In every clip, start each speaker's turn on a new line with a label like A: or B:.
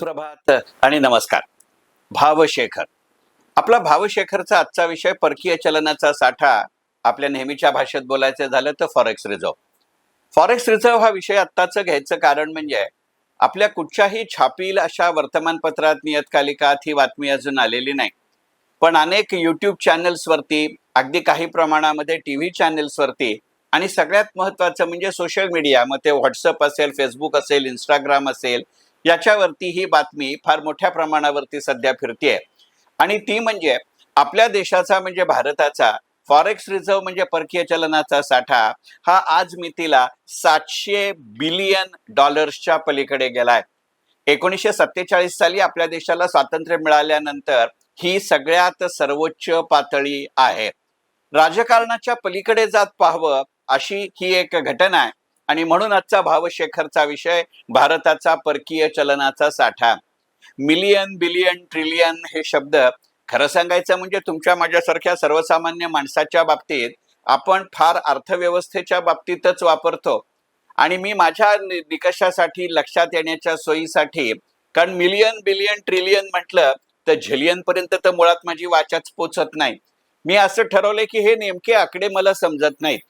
A: सुप्रभात आणि नमस्कार. भावशेखर. आपला भावशेखरचा आजचा विषय परकीय चलनाचा साठा आपल्या नेहमीच्या भाषेत बोलायचं झालं तर फॉरेक्स रिझर्व फॉरेक्स रिझर्व हा विषय आत्ताचं घ्यायचं कारण म्हणजे आपल्या कुठच्याही छापील अशा वर्तमानपत्रात नियतकालिकात ही बातमी अजून आलेली नाही. पण अनेक यूट्यूब चॅनल्सवरती अगदी काही प्रमाणामध्ये टी व्ही चॅनेल्सवरती आणि सगळ्यात महत्त्वाचं म्हणजे सोशल मीडिया मग ते व्हॉट्सअप असेल फेसबुक असेल इंस्टाग्राम असेल याच्यावरती ही बातमी फार मोठ्या प्रमाणावरती सध्या फिरतीये. आणि ती म्हणजे आपल्या देशाचा म्हणजे भारताचा फॉरेक्स रिझर्व म्हणजे परकीय चलनाचा साठा हा आज मितीला सातशे बिलियन डॉलर्सच्या पलीकडे गेलाय. एकोणीसशे सत्तेचाळीस साली आपल्या देशाला स्वातंत्र्य मिळाल्यानंतर ही सगळ्यात सर्वोच्च पातळी आहे. राजकारणाच्या पलीकडे जात पाहावं अशी ही एक घटना आहे. आणि म्हणून आजचा भावशेखरचा विषय भारताचा परकीय चलनाचा साठा. मिलियन बिलियन ट्रिलियन हे शब्द खरं सांगायचं म्हणजे तुमच्या माझ्यासारख्या सर्वसामान्य माणसाच्या बाबतीत आपण फार अर्थव्यवस्थेच्या बाबतीतच वापरतो. आणि मी माझ्या निकषासाठी लक्षात येण्याच्या सोयीसाठी कारण मिलियन बिलियन ट्रिलियन म्हटलं तर झिलियन पर्यंत तर मुळात माझी वाचाच पोचत नाही. मी असं ठरवलंय की हे नेमके आकडे मला समजत नाहीत.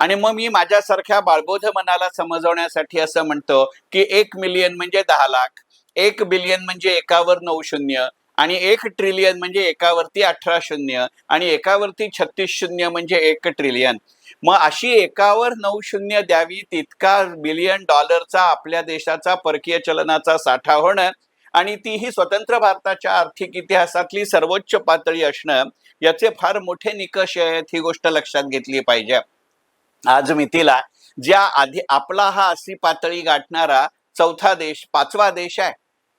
A: आणि मग मी माझ्यासारख्या बाळबोध मनाला समजवण्यासाठी असं म्हणतो की एक मिलियन म्हणजे दहा लाख एक बिलियन म्हणजे एकावर नऊ शून्य आणि एक ट्रिलियन म्हणजे एकावरती अठरा शून्य आणि एकावरती छत्तीस शून्य म्हणजे एक ट्रिलियन मग अशी एकावर नऊ शून्य द्यावी तितका बिलियन डॉलरचा आपल्या देशाचा परकीय चलनाचा साठा होणं आणि ती ही स्वतंत्र भारताच्या आर्थिक इतिहासातली सर्वोच्च पातळी असणं याचे फार मोठे निकष आहेत ही गोष्ट लक्षात घेतली पाहिजे. आज मितीला ज्या आधी आपला हा अशी पातळी गाठणारा चौथा देश पाचवा देश आहे.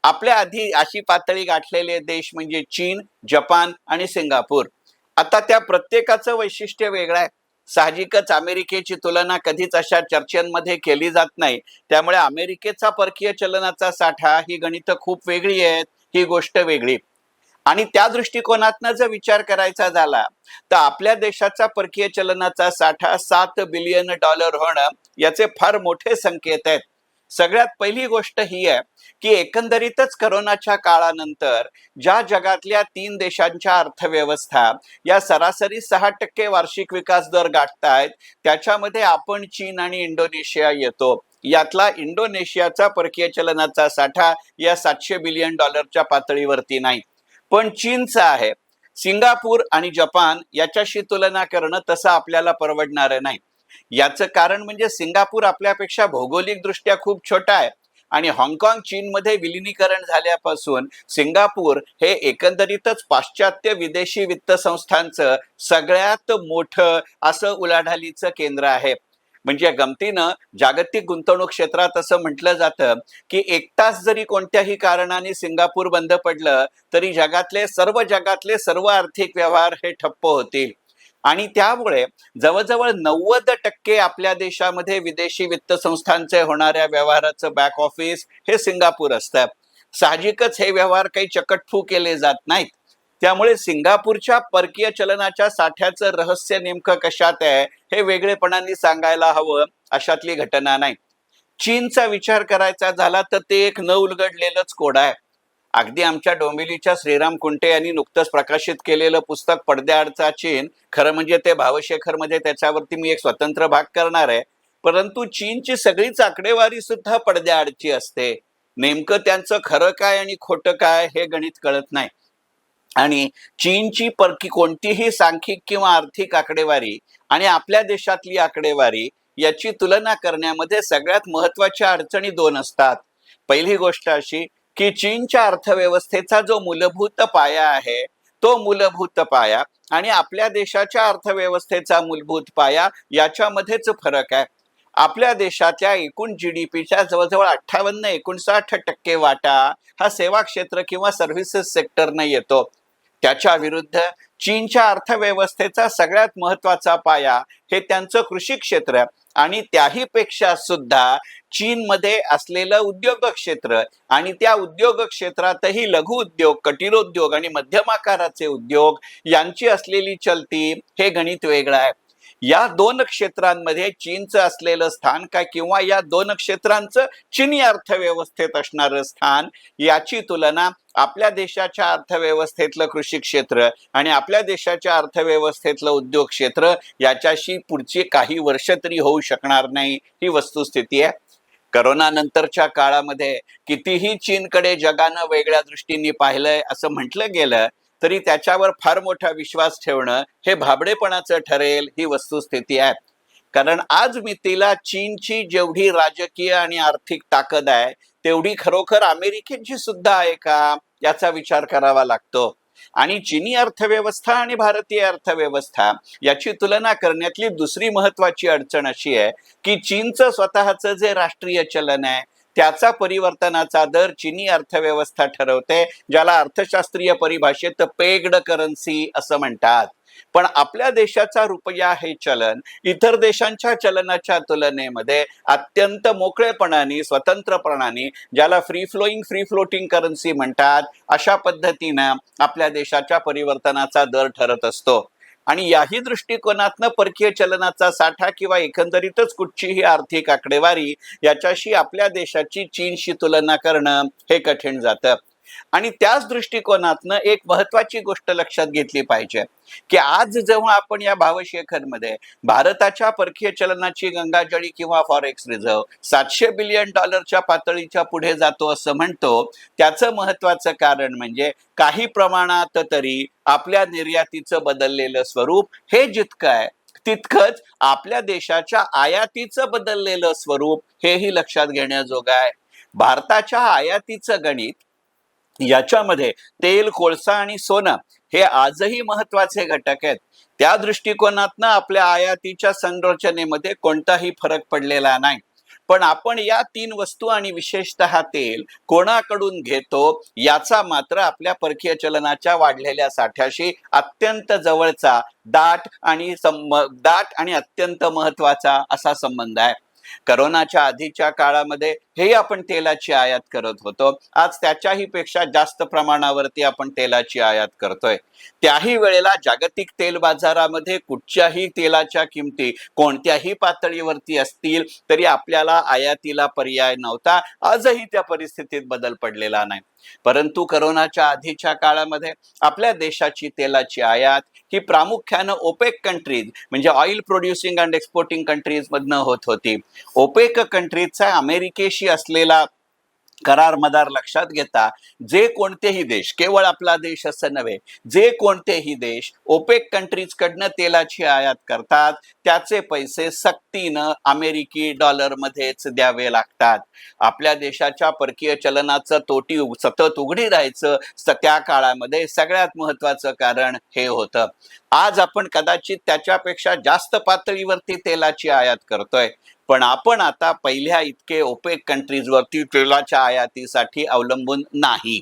A: आपल्या आधी अशी पातळी गाठलेले देश म्हणजे चीन जपान आणि सिंगापूर. आता त्या प्रत्येकाचं वैशिष्ट्य वेगळं आहे. साहजिकच अमेरिकेची तुलना कधीच अशा चर्चेमध्ये केली जात नाही. त्यामुळे अमेरिकेचा परकीय चलनाचा साठा ही गणितं खूप वेगळी आहेत ही गोष्ट वेगळी. आणि त्या दृष्टिकोनातनं जर विचार करायचा झाला तर आपल्या देशाचा परकीय चलनाचा साठा सात बिलियन डॉलर होणं याचे फार मोठे संकेत आहेत. सगळ्यात पहिली गोष्ट ही आहे की एकंदरीतच करोनाच्या काळानंतर ज्या जगातल्या तीन देशांच्या अर्थव्यवस्था या सरासरी सहा टक्के वार्षिक विकास दर गाठतायत त्याच्यामध्ये आपण चीन आणि इंडोनेशिया येतो. यातला इंडोनेशियाचा परकीय चलनाचा साठा या सातशे बिलियन डॉलरच्या पातळीवरती नाही. पण चीनचा आहे. सिंगापूर आणि जपान याच्याशी तुलना करणं तसं आपल्याला परवडणारं नाही. याचं कारण म्हणजे सिंगापूर आपल्यापेक्षा भौगोलिक दृष्ट्या खूप छोटा आहे. आणि हाँगकाँग चीनमध्ये विलिनीकरण झाल्यापासून सिंगापूर हे एकंदरीतच पाश्चात्य विदेशी वित्त संस्थांचं सगळ्यात मोठं असं उलाढालीचं केंद्र आहे. म्हणजे गमतीनं जागतिक गुंतवणूक क्षेत्रात असं म्हटलं जातं की एक तास जरी कोणत्याही कारणाने सिंगापूर बंद पडलं तरी जगातले सर्व जगातले सर्व आर्थिक व्यवहार हे ठप्प होतील. आणि त्यामुळे जवळजवळ नव्वद टक्के आपल्या देशामध्ये विदेशी वित्त संस्थांचे होणाऱ्या व्यवहाराचं बॅक ऑफिस हे सिंगापूर असतं. साहजिकच हे व्यवहार काही चकटफू केले जात नाहीत. त्यामुळे सिंगापूरच्या परकीय चलनाच्या साठ्याचं रहस्य नेमकं कशात आहे हे वेगळेपणाने सांगायला हवं अशातली घटना नाही. चीनचा विचार करायचा झाला तर ते एक न उलगडलेलंच कोड आहे. अगदी आमच्या डोंबिवलीच्या श्रीराम कुंटे यांनी नुकतंच प्रकाशित केलेलं पुस्तक पडद्याआडचा चीन खरं म्हणजे ते भावशेखरमध्ये त्याच्यावरती मी एक स्वतंत्र भाग करणार आहे. परंतु चीनची सगळीच आकडेवारी सुद्धा पडद्याआडची असते. नेमकं त्यांचं खरं काय आणि खोटं काय हे गणित कळत नाही. आणि चीनची परकी कोणतीही सांख्यिक किंवा आर्थिक आकडेवारी आणि आपल्या देशातली आकडेवारी याची तुलना करण्यामध्ये सगळ्यात महत्त्वाच्या अडचणी दोन असतात. पहिली गोष्ट अशी की चीनच्या अर्थव्यवस्थेचा जो मूलभूत पाया आहे तो मूलभूत पाया आणि आपल्या देशाच्या अर्थव्यवस्थेचा मूलभूत पाया याच्यामध्येच फरक आहे. आपल्या देशाच्या एकूण जी डी पीच्या जवळजवळ अठ्ठावन्न एकोणसाठ टक्के वाटा हा सेवा क्षेत्र किंवा सर्व्हिसेस सेक्टरनं येतो. त्याच्या विरुद्ध चीनच्या अर्थव्यवस्थेचा सगळ्यात महत्त्वाचा पाया हे त्यांचं कृषी क्षेत्र आणि त्याही पेक्षा सुद्धा चीनमध्ये असलेलं उद्योग क्षेत्र आणि त्या उद्योग क्षेत्रातही लघु उद्योग कटिरोद्योग आणि मध्यम आकाराचे उद्योग यांची असलेली चलती हे गणित वेगळं आहे. या दोन क्षेत्रांमध्ये चीनचं असलेलं स्थान काय किंवा या दोन क्षेत्रांचं चीनी अर्थव्यवस्थेत असणारं स्थान याची तुलना आपल्या देशाच्या अर्थव्यवस्थेतलं कृषी क्षेत्र आणि आपल्या देशाच्या अर्थव्यवस्थेतलं उद्योग क्षेत्र याच्याशी पुढची काही वर्ष तरी होऊ शकणार नाही ही वस्तुस्थिती आहे. करोना नंतरच्या काळामध्ये कितीही चीनकडे जगानं वेगळ्या दृष्टीने पाहिलंय असं म्हटलं गेलं तरी त्याच्यावर फार मोठा विश्वास ठेवणं हे भाबडेपणाचं ठरेल ही वस्तुस्थिती आहे. कारण आज मितीला चीनची जेवढी राजकीय आणि आर्थिक ताकद आहे तेवढी खरोखर अमेरिकेची सुद्धा आहे का? याचा विचार करावा लागतो. आणि चीनी अर्थव्यवस्था आणि भारतीय अर्थव्यवस्था याची तुलना करण्यातली दुसरी महत्वाची अडचण अशी आहे की चीनचं स्वतःचं जे राष्ट्रीय चलन आहे त्याचा परिवर्तनाचा दर चिनी अर्थव्यवस्था ठरवते ज्याला अर्थशास्त्रीय परिभाषेत पेग्ड करन्सी असं म्हणतात. पण आपल्या देशाचा रुपया हे चलन इतर देशांच्या चलनाच्या तुलनेमध्ये अत्यंत मोकळेपणाने स्वतंत्रपणाने ज्याला free flowing free floating currency म्हणतात अशा पद्धतीनं आपल्या देशाच्या परिवर्तनाचा दर ठरत असतो. आणि याही दृष्टिकोनातनं परकीय चलनाचा साठा किंवा एकंदरीतच कुठचीही आर्थिक आकडेवारी याच्याशी आपल्या देशाची चीनशी तुलना करणं हे कठीण जातं. आणि त्याच दृष्टिकोनातनं एक महत्वाची गोष्ट लक्षात घेतली पाहिजे की आज जेव्हा आपण या भावशेखरमध्ये भारताच्या परकीय चलनाची गंगाजळी किंवा फॉरेक्स रिझर्व सातशे बिलियन डॉलरच्या पातळीच्या पुढे जातो असं म्हणतो त्याचं महत्वाचं कारण म्हणजे काही प्रमाणात तरी आपल्या निर्यातीचं बदललेलं स्वरूप हे जितकं आहे तितकंच आपल्या देशाच्या आयातीचं बदललेलं स्वरूप हेही लक्षात घेण्याजोगं आहे. भारताच्या आयातीचं गणित याच्यामध्ये तेल कोळसा आणि सोनं हे आजही महत्त्वाचे घटक आहेत. त्या दृष्टिकोनातनं आपल्या आयातीच्या संरचनेमध्ये कोणताही फरक पडलेला नाही. पण आपण या तीन वस्तू आणि विशेषतः तेल कोणाकडून घेतो याचा मात्र आपल्या परकीय चलनाच्या वाढलेल्या साठ्याशी अत्यंत जवळचा दाट आणि दाट आणि अत्यंत महत्त्वाचा असा संबंध आहे. करोनाच्या आधीच्या काळामध्ये हे आपण तेलाची आयात करत होतो. आज त्याच्याही पेक्षा जास्त प्रमाणावरती आपण तेलाची आयात करतोय. त्याही वेळेला जागतिक तेल बाजारामध्ये कुठच्याही तेलाच्या किमती कोणत्याही पातळीवरती असतील तरी आपल्याला आयातीला पर्याय नव्हता. आजही त्या परिस्थितीत बदल पडलेला नाही. परंतु करोनाच्या आधीच्या काळामध्ये आपल्या देशाची तेलाची आयात ही प्रामुख्यानं ओपेक कंट्रीज म्हणजे oil producing and exporting countries मधनं होत होती. ओपेक कंट्रीजचा अमेरिकेशी असलेला करार मदार लक्षात घेता जे कोणतेही देश केवळ आपला देश असं नव्हे जे कोणतेही देश ओपेक कंट्रीज कडनं तेलाची आयात करतात त्याचे पैसे सक्तीनं अमेरिकी डॉलर मध्येच द्यावे लागतात. आपल्या देशाच्या परकीय चलनाचं तोटी सतत उघडी राहायचं त्या काळामध्ये सगळ्यात महत्वाचं कारण हे होतं. आज आपण कदाचित त्याच्यापेक्षा जास्त पातळीवरती तेलाची आयात करतोय. पण आपण आता पहिल्या इतके ओपेक कंट्रीजवरती तेलाच्या आयातीसाठी अवलंबून नाही.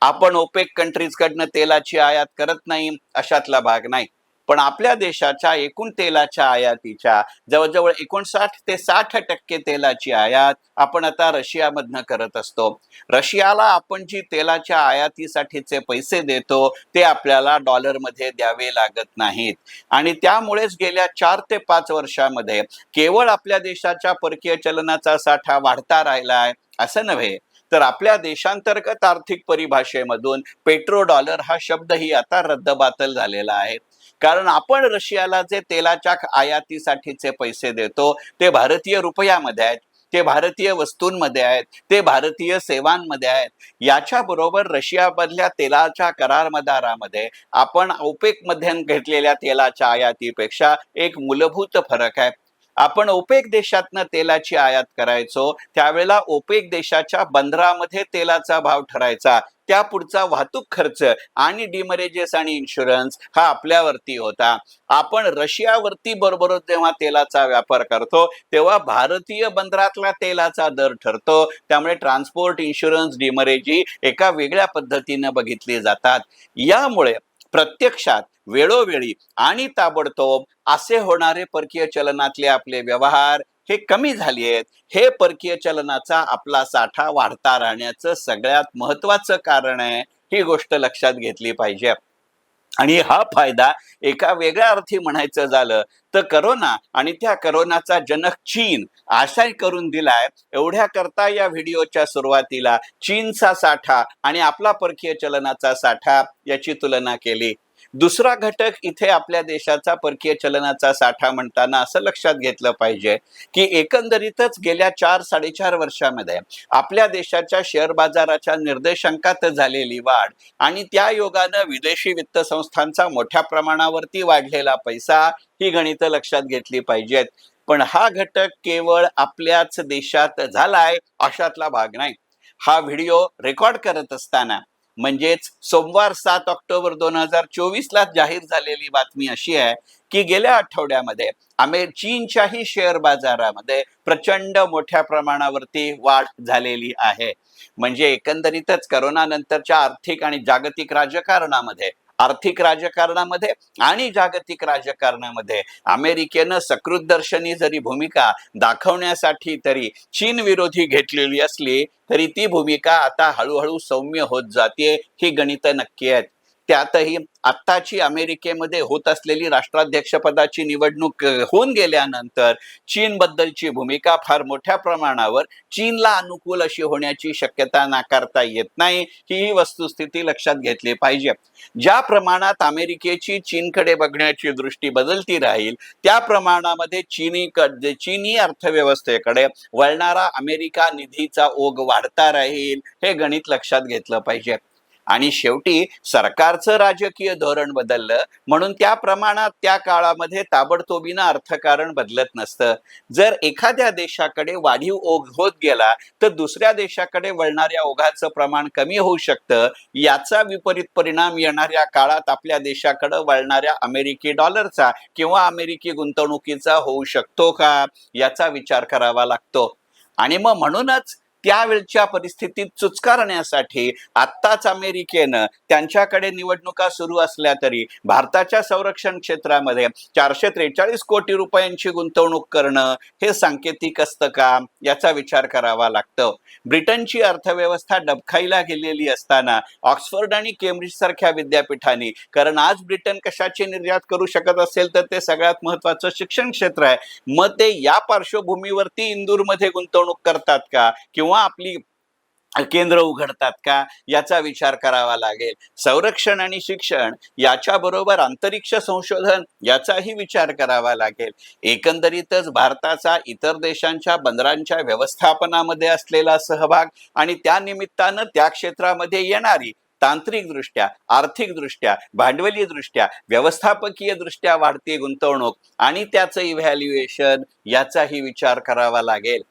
A: आपण ओपेक कंट्रीजकडनं तेलाची आयात करत नाही अशातला भाग नाही. पण आपल्या देशाच्या एकूण तेलाच्या आयातीच्या जवळजवळ एकोणसाठ ते साठ टक्के तेलाची आयात आपण आता रशियामधनं करत असतो. रशियाला आपण जी तेलाच्या आयातीसाठीचे पैसे देतो ते आपल्याला डॉलरमध्ये द्यावे लागत नाहीत. आणि त्यामुळेच गेल्या चार ते पाच वर्षामध्ये केवळ आपल्या देशाच्या परकीय चलनाचा साठा वाढता राहिलाय असं नव्हे. तर आपल्या देशांतर्गत आर्थिक परिभाषेमधून पेट्रो डॉलर हा शब्दही आता रद्दबातल झालेला आहे. कारण आपण रशियाला जे तेलाच्या आयातीसाठीचे पैसे देतो ते भारतीय रुपयामध्ये आहेत ते भारतीय वस्तूंमध्ये आहेत ते भारतीय सेवांमध्ये आहेत. याच्या बरोबर रशियामधल्या तेलाच्या करार मदारामध्ये आपण ओपेकमध्ये घेतलेल्या तेलाच्या आयातीपेक्षा एक मूलभूत फरक आहे. आपण ओपेक देशातनं तेलाची आयात करायचो त्यावेळेला ओपेक देशाच्या बंदरामध्ये तेलाचा भाव ठरायचा. त्या पुढचा वाहतूक खर्च आणि डिमरेजेस आणि इन्शुरन्स हा आपल्यावरती होता. आपण रशियावरती बरोबर जेव्हा तेलाचा व्यापार करतो तेव्हा भारतीय बंदरातला तेलाचा दर ठरतो. त्यामुळे ट्रान्सपोर्ट इन्शुरन्स डिमरेजी एका वेगळ्या पद्धतीनं बघितली जातात. यामुळे प्रत्यक्षात वेळोवेळी आणि ताबडतोब असे होणारे परकीय चलनातले आपले व्यवहार हे कमी झालेत आहेत. हे परकीय चलनाचा आपला साठा वाढता राहण्याचं सगळ्यात महत्वाचं कारण आहे ही गोष्ट लक्षात घेतली पाहिजे. आणि हा फायदा एका वेगळ्या अर्थी म्हणायचं झालं तर करोना आणि त्या करोनाचा जनक चीन आशय करून दिलाय. एवढ्या करता या व्हिडिओच्या सुरुवातीला चीनचा साठा आणि आपला परकीय चलनाचा साठा याची तुलना केली. दुसरा घटक इथे आपल्या देशाचा परकीय चलनाचा साठा म्हणताना असं लक्षात घेतलं पाहिजे की एकंदरीतच गेल्या चार साडेचार वर्षामध्ये आपल्या देशाच्या शेअर बाजाराच्या निर्देशांकात झालेली वाढ आणि त्या योगानं विदेशी वित्त संस्थांचा मोठ्या प्रमाणावरती वाढलेला पैसा ही गणितं लक्षात घेतली पाहिजेत. पण हा घटक केवळ आपल्याच देशात झालाय अशातला भाग नाही. हा व्हिडिओ रेकॉर्ड करत असताना म्हणजेच सोमवार सात ऑक्टोबर दोन हजार चोवीसला जाहीर झालेली बातमी अशी आहे की गेल्या आठवड्यामध्ये आम्ही चीनच्याही शेअर बाजारामध्ये प्रचंड मोठ्या प्रमाणावरती वाढ झालेली आहे. म्हणजे एकंदरीतच करोनानंतरच्या आर्थिक आणि जागतिक राजकारणामध्ये आर्थिक राजकारणामध्ये आणि जागतिक राजकारणामध्ये. अमेरिकेनं सकृतदर्शनी जरी भूमिका दाखवण्यासाठी तरी चीन विरोधी घेतलेली असली तरी ती भूमिका आता हळूहळू सौम्य होत जाते ही गणितं नक्की आहेत. त्यातही आत्ताची अमेरिकेमध्ये होत असलेली राष्ट्राध्यक्षपदाची निवडणूक होऊन गेल्यानंतर चीनबद्दलची भूमिका फार मोठ्या प्रमाणावर चीनला अनुकूल अशी होण्याची शक्यता नाकारता येत नाही ही वस्तुस्थिती लक्षात घेतली पाहिजे. ज्या प्रमाणात अमेरिकेची चीनकडे बघण्याची दृष्टी बदलती राहील त्या प्रमाणामध्ये चीनी चीनी अर्थव्यवस्थेकडे वळणारा अमेरिका निधीचा ओघ वाढता राहील हे गणित लक्षात घेतलं पाहिजे. आणि शेवटी सरकारचं राजकीय धोरण बदललं म्हणून त्या प्रमाणात त्या काळामध्ये ताबडतोबीनं अर्थकारण बदलत नसतं. जर एखाद्या देशाकडे वाढीव ओघ होत गेला तर दुसऱ्या देशाकडे वळणाऱ्या ओघाचं प्रमाण कमी होऊ शकतं. याचा विपरीत परिणाम येणाऱ्या काळात आपल्या देशाकडे वळणाऱ्या अमेरिकी डॉलरचा किंवा अमेरिकी गुंतवणुकीचा होऊ शकतो का? याचा विचार करावा लागतो. आणि मग म्हणूनच त्यावेळच्या परिस्थितीत चुचकारण्यासाठी आत्ताच अमेरिकेनं त्यांच्याकडे निवडणुका सुरू असल्या तरी भारताच्या संरक्षण क्षेत्रामध्ये चारशे त्रेचाळीस कोटी रुपयांची गुंतवणूक करणं हे सांकेतिक असतं का? याचा विचार करावा लागतो. ब्रिटनची अर्थव्यवस्था डबखाईला गेलेली असताना ऑक्सफर्ड आणि केम्ब्रिज सारख्या विद्यापीठांनी कारण आज ब्रिटन कशाची निर्यात करू शकत असेल तर ते सगळ्यात महत्वाचं शिक्षण क्षेत्र आहे. मग ते या पार्श्वभूमीवरती इंदूरमध्ये गुंतवणूक करतात का? किंवा आपली केंद्र उघडतात का? याचा विचार करावा लागेल. संरक्षण आणि शिक्षण याच्या बरोबर अंतरिक्ष संशोधन याचाही विचार करावा लागेल. एकंदरीतच भारताचा इतर देशांच्या बंदरांच्या व्यवस्थापनामध्ये असलेला सहभाग आणि त्या निमित्तानं त्या क्षेत्रामध्ये येणारी तांत्रिकदृष्ट्या आर्थिकदृष्ट्या भांडवली दृष्ट्या व्यवस्थापकीय दृष्ट्या वाढती गुंतवणूक आणि त्याचं इव्हॅल्युएशन याचाही विचार करावा लागेल.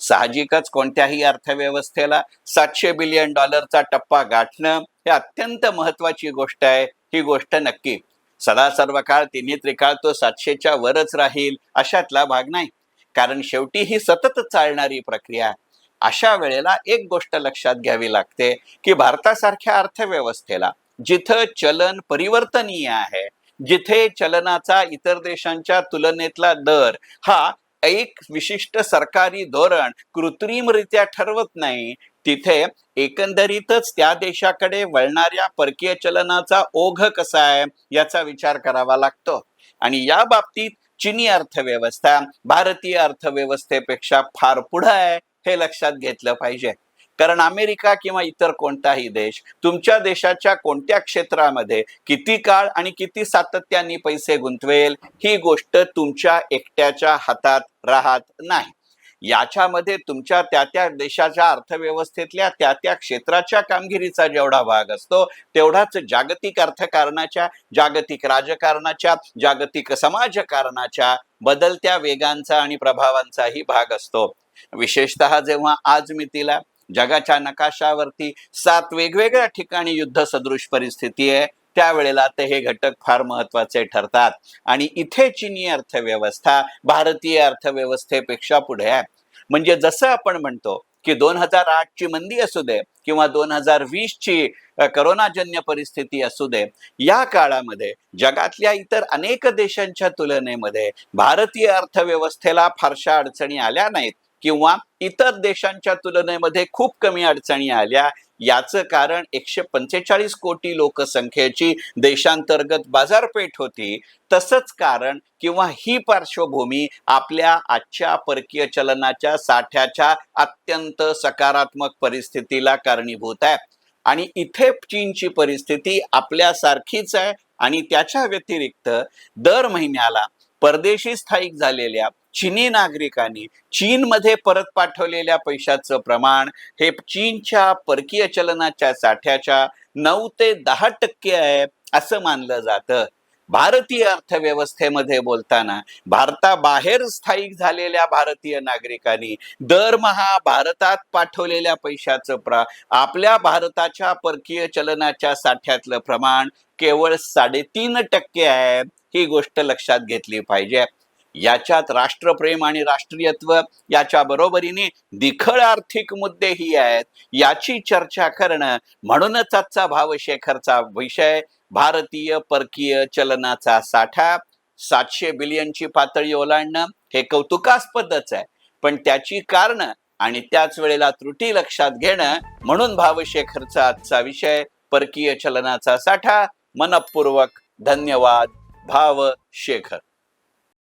A: साहजिकच कोणत्याही अर्थव्यवस्थेला सातशे बिलियन डॉलरचा टप्पा गाठणं हे अत्यंत महत्वाची गोष्ट आहे. ही गोष्ट नक्की. सदा सर्व काळ तिन्ही त्रिकाळ तो सातशेच्या वरच राहील अशातला भाग नाही. कारण शेवटी ही सतत चालणारी प्रक्रिया अशा वेळेला एक गोष्ट लक्षात घ्यावी लागते की भारतासारख्या अर्थव्यवस्थेला जिथं चलन परिवर्तनीय आहे जिथे चलनाचा इतर देशांच्या तुलनेतला दर हा एक विशिष्ट सरकारी धोरण कृत्रिमरित्या ठरवत नाही. तिथे एकंदरीतच त्या देशाकडे वळणाऱ्या परकीय चलनाचा ओघ कसा आहे याचा विचार करावा लागतो. आणि या बाबतीत चीनी अर्थव्यवस्था भारतीय अर्थव्यवस्थेपेक्षा फार पुढे आहे हे लक्षात घेतलं पाहिजे. कारण अमेरिका किंवा इतर कोणताही देश तुमच्या देशाच्या कोणत्या क्षेत्रामध्ये किती काळ आणि किती सातत्याने पैसे गुंतवेल ही गोष्ट तुमच्या एकट्याच्या हातात राहत नाही. याच्यामध्ये तुमच्या त्या त्या देशाच्या अर्थव्यवस्थेतल्या त्या त्या क्षेत्राच्या कामगिरीचा जेवढा भाग असतो तेवढाच जागतिक अर्थकारणाच्या जागतिक राजकारणाच्या जागतिक समाजकारणाच्या बदलत्या वेगांचा आणि प्रभावांचाही भाग असतो. विशेषतः जेव्हा आज मितीला जगाच्या नकाशावरती सात वेगवेगळ्या ठिकाणी युद्ध सदृश परिस्थिती आहे. त्यावेळेला ते हे घटक फार महत्त्वाचे ठरतात. आणि इथे चीनी अर्थव्यवस्था भारतीय अर्थव्यवस्थेपेक्षा पुढे आहे. म्हणजे जसं आपण म्हणतो की दोन हजार आठ ची मंदी असू दे किंवा दोन हजार वीस ची करोनाजन्य परिस्थिती असू दे या काळामध्ये जगातल्या इतर अनेक देशांच्या तुलनेमध्ये भारतीय अर्थव्यवस्थेला फारशा अडचणी आल्या नाहीत. किंवा इतर देशांच्या तुलनेमध्ये खूप कमी अडचणी आल्या. याचं कारण एकशे पंचेचाळीस कोटी लोकसंख्येची देशांतर्गत बाजारपेठ होती. तसंच कारण किंवा ही पार्श्वभूमी आपल्या आजच्या परकीय चलनाच्या साठ्याच्या अत्यंत सकारात्मक परिस्थितीला कारणीभूत आहे. आणि इथे चीनची परिस्थिती आपल्यासारखीच आहे आणि त्याच्या व्यतिरिक्त दर महिन्याला परदेशी स्थायिक झालेल्या चिनी नागरिकांनी चीनमध्ये परत पाठवलेल्या पैशाचं प्रमाण हे चीनच्या परकीय चलनाच्या साठ्याच्या नऊ ते दहा टक्के आहे असं मानलं जातं. भारतीय अर्थव्यवस्थेमध्ये बोलताना भारताबाहेर स्थायिक झालेल्या भारतीय नागरिकांनी दरमहा भारतात पाठवलेल्या पैशाचं प्र आपल्या भारताच्या परकीय चलनाच्या साठ्यातलं प्रमाण केवळ साडेतीन टक्के आहे. ही गोष्ट लक्षात घेतली पाहिजे. याच्यात राष्ट्रप्रेम आणि राष्ट्रीयत्व याच्या बरोबरीने दिखळ आर्थिक मुद्देही आहेत. याची चर्चा करणं म्हणूनच आजचा भावशेखरचा विषय भारतीय परकीय चलनाचा साठा सातशे बिलियनची पातळी ओलांडणं हे कौतुकास्पदच आहे. पण त्याची कारणं आणि त्याच वेळेला त्रुटी लक्षात घेणं म्हणून भावशेखरचा आजचा विषय परकीय चलनाचा साठा मनपूर्वक धन्यवाद. भाव शेखर